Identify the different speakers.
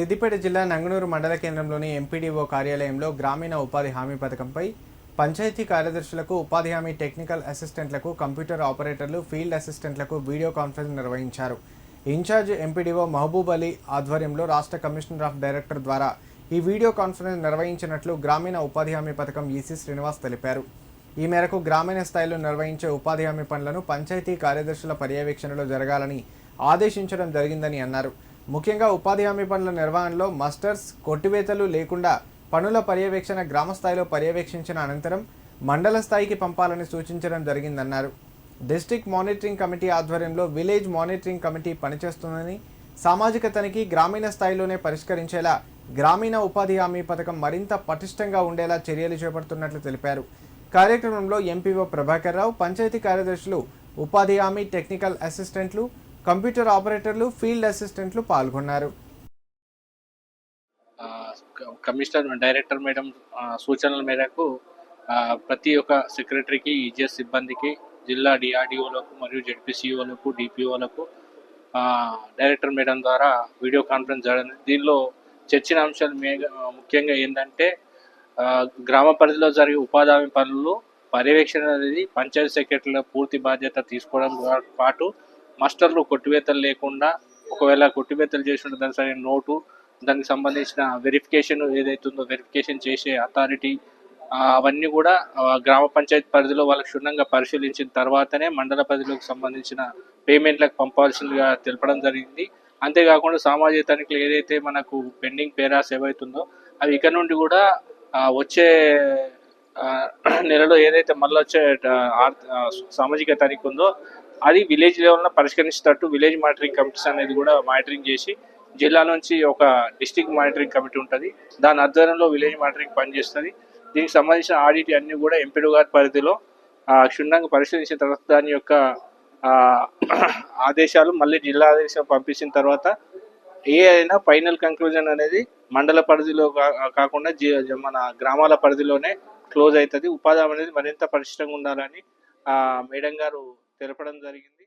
Speaker 1: సిద్దిపేట జిల్లా నంగనూరు మండల కేంద్రంలోని ఎంపీడీఓ కార్యాలయంలో గ్రామీణ ఉపాధి హామీ పథకంపై పంచాయతీ కార్యదర్శులకు ఉపాధి హామీ టెక్నికల్ అసిస్టెంట్లకు కంప్యూటర్ ఆపరేటర్లు ఫీల్డ్ అసిస్టెంట్లకు వీడియో కాన్ఫరెన్స్ నిర్వహించారు. ఇన్ఛార్జ్ ఎంపీడీఓ మహబూబ్ అలీ ఆధ్వర్యంలో రాష్ట్ర కమిషనర్ ఆఫ్ డైరెక్టర్ ద్వారా ఈ వీడియో కాన్ఫరెన్స్ నిర్వహించినట్లు గ్రామీణ ఉపాధి హామీ పథకం ఈసీ శ్రీనివాస్ తెలిపారు. ఈ మేరకు గ్రామీణ స్థాయిలో నిర్వహించే ఉపాధి హామీ పనులను పంచాయతీ కార్యదర్శుల పర్యవేక్షణలో జరగాలని ఆదేశించడం జరిగిందని అన్నారు. ముఖ్యంగా ఉపాధి హామీ పనుల నిర్వహణలో మస్టర్స్ కొట్టివేతలు లేకుండా పనుల పర్యవేక్షణ గ్రామ స్థాయిలో పర్యవేక్షించిన అనంతరం మండల స్థాయికి పంపాలని సూచించడం జరిగిందన్నారు. డిస్టిక్ మానిటరింగ్ కమిటీ ఆధ్వర్యంలో విలేజ్ మానిటరింగ్ కమిటీ పనిచేస్తుందని సామాజిక తనిఖీ గ్రామీణ స్థాయిలోనే పరిష్కరించేలా గ్రామీణ ఉపాధి హామీ పథకం మరింత పటిష్టంగా ఉండేలా చర్యలు చేపడుతున్నట్లు తెలిపారు. కార్యక్రమంలో ఎంపీఓ ప్రభాకర్ రావు పంచాయతీ కార్యదర్శులు ఉపాధి హామీ టెక్నికల్ అసిస్టెంట్లు కంప్యూటర్ ఆపరేటర్లు ఫీల్డ్ అసిస్టెంట్లు పాల్గొన్నారు.
Speaker 2: కమిషనర్ డైరెక్టర్ మేడం సూచనల మేరకు ప్రతి ఒక్క సెక్రటరీకి ఈజీఎస్ సిబ్బందికి జిల్లా డిఆర్డిఓలకు మరియు జెడ్పీసీఓలకు డిపిఓలకు డైరెక్టర్ మేడం ద్వారా వీడియో కాన్ఫరెన్స్ జరగడం దీనిలో చర్చిన అంశాలు ముఖ్యంగా ఏంటంటే గ్రామ పరిధిలో జరిగే ఉపాధి హామీ పనులు పర్యవేక్షణ అనేది పంచాయతీ సెక్రటరీల పూర్తి బాధ్యత తీసుకోవడం పాటు మాస్టర్లు కొట్టివేతలు లేకుండా ఒకవేళ కొట్టివేతలు చేసి ఉంటే దానికి సరైన నోటు దానికి సంబంధించిన వెరిఫికేషన్ ఏదైతుందో వెరిఫికేషన్ చేసే అథారిటీ అవన్నీ కూడా గ్రామ పంచాయతీ పరిధిలో వాళ్ళకి క్షుణ్ణంగా పరిశీలించిన తర్వాతనే మండల పరిధిలోకి సంబంధించిన పేమెంట్లకు పంపాల్సిందిగా తెలపడం జరిగింది. అంతేకాకుండా సామాజిక తనిఖీలు ఏదైతే మనకు పెండింగ్ పేరాస్ ఏవైతుందో అవి ఇక నుండి కూడా వచ్చే నెలలో ఏదైతే మళ్ళీ వచ్చే సామాజిక తనిఖీ ఉందో అది విలేజ్ లెవెల్లో పరిష్కరించేటట్టు విలేజ్ మానిటరింగ్ కమిటీస్ అనేది కూడా మానిటరింగ్ చేసి జిల్లా నుంచి ఒక డిస్టిక్ మానిటరింగ్ కమిటీ ఉంటుంది. దాని ఆధ్వర్యంలో విలేజ్ మానిటరింగ్ పనిచేస్తుంది. దీనికి సంబంధించిన ఆడిట్ అన్నీ కూడా ఎంపీడీ గారి పరిధిలో క్షుణ్ణంగా పరిశీలించిన తర్వాత దాని యొక్క ఆదేశాలు మళ్ళీ జిల్లా ఆదేశం పంపించిన తర్వాత ఏ అయినా ఫైనల్ కంక్లూజన్ అనేది మండల పరిధిలో కా- కాకుండా జి- మన గ్రామాల పరిధిలోనే క్లోజ్ అవుతుంది. ఉపాధి అనేది మరింత పరిష్టంగా ఉండాలని మేడం గారు తెలపడం జరిగింది.